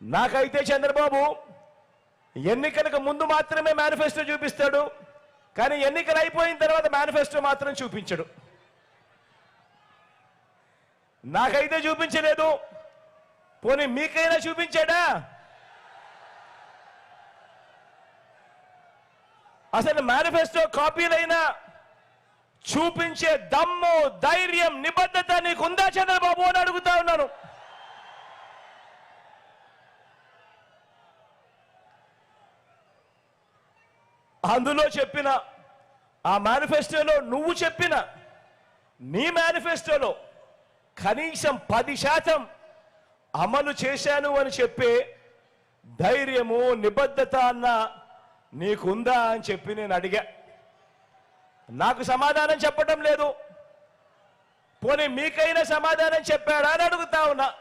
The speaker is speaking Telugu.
నాకైతే చంద్రబాబు ఎన్నికలకు ముందు మాత్రమే మేనిఫెస్టో చూపిస్తాడు కానీ ఎన్నికలు అయిపోయిన తర్వాత మేనిఫెస్టో మాత్రం చూపించడు. నాకైతే చూపించలేదు పోనీ మీకైనా చూపించాడా? అసలు మేనిఫెస్టో కాపీలైనా చూపించే దమ్ము ధైర్యం నిబద్ధత నీకుందా చంద్రబాబు అని అడుగుతా ఉన్నాను అందులో చెప్పిన ఆ మేనిఫెస్టోలో నువ్వు చెప్పిన నీ మేనిఫెస్టోలో కనీసం పది శాతం అమలు చేశాను అని చెప్పే ధైర్యము నిబద్ధత అన్న నీకుందా అని చెప్పి నేను అడిగా. నాకు సమాధానం చెప్పటం లేదు. పోనీ మీకైనా సమాధానం చెప్పాడా అని అడుగుతా ఉన్నా.